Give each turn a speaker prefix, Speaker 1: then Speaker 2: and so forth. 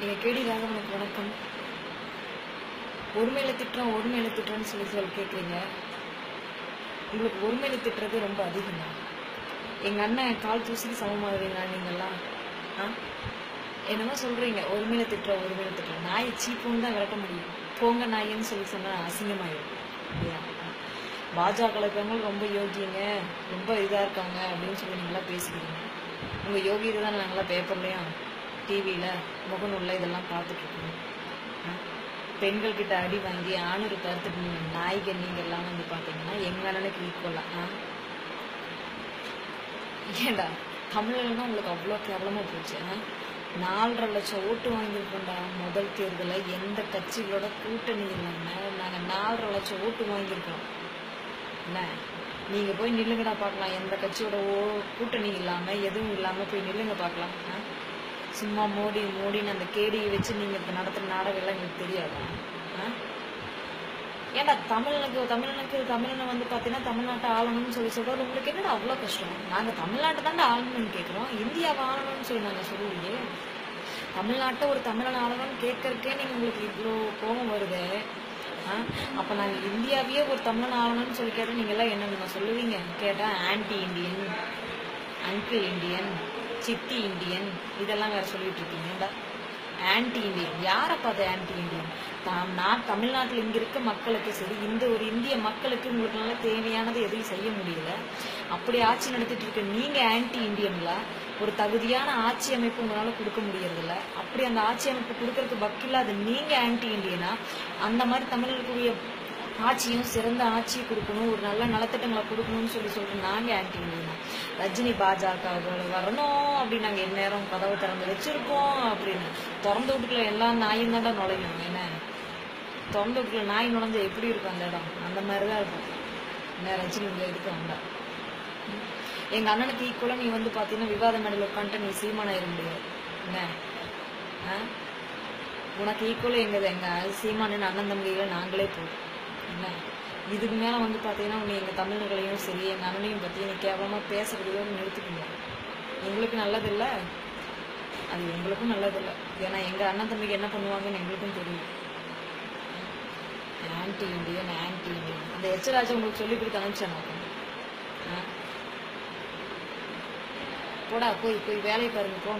Speaker 1: நீங்கள் கேடி ராகவனுக்கு வணக்கம். ஒருமையில திட்டுறோம் ஒருமையில திட்டுறோம்னு சொல்லி சொல்லி கேட்குறீங்க. உங்களுக்கு ஒருமையில திட்டுறது ரொம்ப அதிகம்? தான் எங்கள் அண்ணன் கால் தூசிக்கு சமமாகுறீங்களா நீங்கள்லாம் ஆ? என்னமோ சொல்றீங்க ஒருமையில திட்டுறோம் ஒருமையில திட்டுறோம் நாயை சீப்புன்னு தான் விரட்ட முடியும். போங்க நாயின்னு சொல்லி சொன்னால் அசிங்கமாயிடும் இல்லையா பாஜக இருக்கவங்க ரொம்ப யோகிங்க ரொம்ப இதாக இருக்காங்க அப்படின்னு சொல்லி நீங்களாம் பேசிக்கிறீங்க உங்கள் யோகியதை தான் நாங்களாம் பேப்பர்லையா டிவியில் முகநூலில் இதெல்லாம் பார்த்துட்ருக்கணும் பெண்கள்கிட்ட ஆ? அடி வாங்கி ஆணூர் கருத்துட்டு நீங்கள் நாய்கள் நீங்கள்லாம் வந்து வந்து எங்கள் எங்க அண்ணனுக்கு ஆ? ஏண்டா? தமிழ்லன்னா உங்களுக்கு அவ்வளோ கேவலமாக போச்சு ஆ? நாலரை லட்சம் ஓட்டு வாங்கியிருக்கோம்டா முதல் தேர்தலில். எந்த கட்சிகளோட கூட்டணி இல்லாமல் நாங்கள் நாலரை லட்சம் ஓட்டு வாங்கியிருக்கோம் என்ன? நீங்கள் போய் நில்லுங்கடா பார்க்கலாம். எந்த கட்சியோட ஓ கூட்டணி இல்லாமல் எதுவும் இல்லாமல் போய் நில்லுங்க பார்க்கலாம் ஆ? சும்மா மோடி மோடின்னு அந்த கேடியை வச்சு நீங்க இப்ப நடத்துற நாடகம்லாம் எல்லாம் எங்களுக்கு தெரியாதா? ஆ? தமிழனுக்கு தமிழனுக்கு தமிழனை வந்து பாத்தீங்கன்னா தமிழ்நாட்டை ஆளணும்னு சொல்லி சொல்றது உங்களுக்கு என்னடா அவ்வளவு கஷ்டம்? நாங்க தமிழ்நாட்டை தாண்டா ஆளணும்னு கேட்குறோம் இந்தியாவை ஆளணும்னு சொல்லி நாங்க சொல்லுவீங்க தமிழ்நாட்டை ஒரு தமிழன் ஆளணும்னு கேட்கறதுக்கே நீங்க உங்களுக்கு இவ்வளோ கோபம் வருது. ஆ? அப்ப நாங்க இந்தியாவையே ஒரு தமிழன் ஆளணும்னு சொல்லி கேட்டா நீங்க எல்லாம் என்ன சொல்லுவீங்க? கேட்டா ஆன்டி இந்தியன் அங்கிள் இந்தியன் சித்தி இந்தியன் இதெல்லாம் வேற சொல்லிட்டு இருக்கீங்கடா. ஆன்டி இந்தியன் யாரை அது ஆன்டி இந்தியன் தாம் நான் தமிழ்நாட்டில் இங்க இருக்க மக்களுக்கு சரி இந்த ஒரு இந்திய மக்களுக்கு உங்களுக்கு நல்லா தேவையானது எதையும் செய்ய முடியல. அப்படி ஆட்சி நடத்திட்டு இருக்க நீங்க ஆன்டி இந்தியன்களா ஒரு தகுதியான ஆட்சி அமைப்பு உங்களால கொடுக்க முடியறதில்ல. அப்படி அந்த ஆட்சி அமைப்பு கொடுக்கறதுக்கு வக்கில்லாத நீங்க ஆன்டி இந்தியனா அந்த மாதிரி தமிழர்களுக்குரிய ஆட்சியும் சிறந்த ஆட்சியை கொடுக்கணும் ஒரு நல்ல நலத்திட்டங்களை கொடுக்கணும்னு சொல்லி சொல்லிட்டு நாங்கள் ஆக்டிங் இந்தியனா ரஜினி பாஜக வரணும் அப்படின்னு நாங்கள் எந்நேரம் கதவை திறந்து வச்சுருக்கோம் அப்படின்னு. திறந்து வீட்டுக்குள்ள எல்லா நாயும் தான்டா நுழையும். என்ன? திறந்து வீட்டுக்குள்ள நாய் நுழைஞ்சா எப்படி இருக்கும் அந்த இடம்? அந்த மாதிரி தான் இருக்கும். என்ன ரஜினி உங்களை இதுக்கு வந்தா? ம். எங்க அண்ணனுக்கு ஈக்குவலாக நீ வந்து பார்த்தீங்கன்னா விவாத மேடையில் உட்காந்துட்டு நீ சீமான இருக்க முடியாது. என்ன? ஆ? உனக்கு ஈக்குவலாக எங்க எங்கள் சீமானு அண்ணன் தம்பிகளை நாங்களே போதும் என்ன இதுக்கு மேலே வந்து பார்த்தீங்கன்னா உன்னை எங்கள் தமிழர்களையும் சரி எங்கள் அண்ணனையும் பற்றி நீ கேவலமாக பேசுறதையோ நிறுத்திக்கணும் எங்களுக்கு நல்லதில்லை அது எங்களுக்கும் நல்லதில்லை. ஏன்னா எங்கள் அண்ணன் தம்பிக்கு என்ன பண்ணுவாங்கன்னு எங்களுக்கும் தெரியும். ஆன்டி இண்டியன் ஆன்டி இண்டியன் அந்த எச்சராஜா உங்களுக்கு சொல்லி கொடுத்து அனுப்பிச்சேன் நான். ஆ? போடா போய் போய் வேலையை பாருங்க போ.